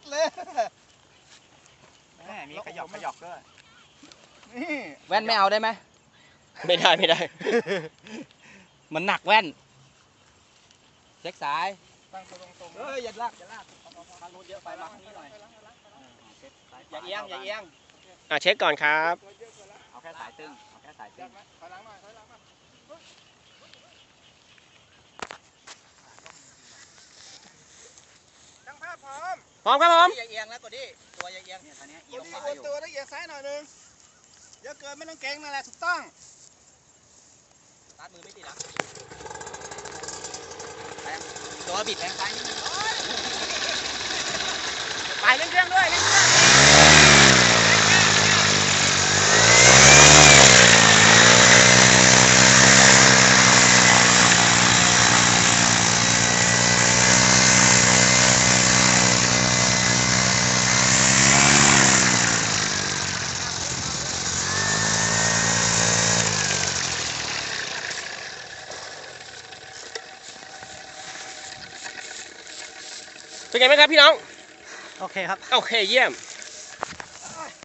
ดเลยแม่มีขยอกขยอกด้วย นี่แว่นไม่เอาได้ไหม ไม่ได้ไม่ได้ มันหนักแว่น เช็คสาย ตั้งตัวตรงๆเฮ้ยอย่าลากอย่าลากทางนู้นเยอะไปมาทางนี้หน่อย อย่าเอียงอย่าเอียง อะเช็คก่อนครับ เอาแค่สายตึง เอาแค่สายตึงถอยหลังหน่อยถอยหลังหน่อยช่างภาพพร้ อมพร้อมครับผมอย่าเอียงแล้วตัวนี้ตัวอย่าเอียงเนี่ยตอนนี้กเอียดงที่ขวาโออยู่ตัวละเอียดซ้ายหน่อยหนึงเยอะเกินไม่ต้องเก่งนั่นแหละถูกต้องตัดมือไม่ติดอะแทงตัวบิดแทงซ้ายนิดนึงไปเล่นเครื่องด้วย เล่นเครื่องเป็นไงไหมครับพี่น้อง โอเคครับ โอเคเยี่ยม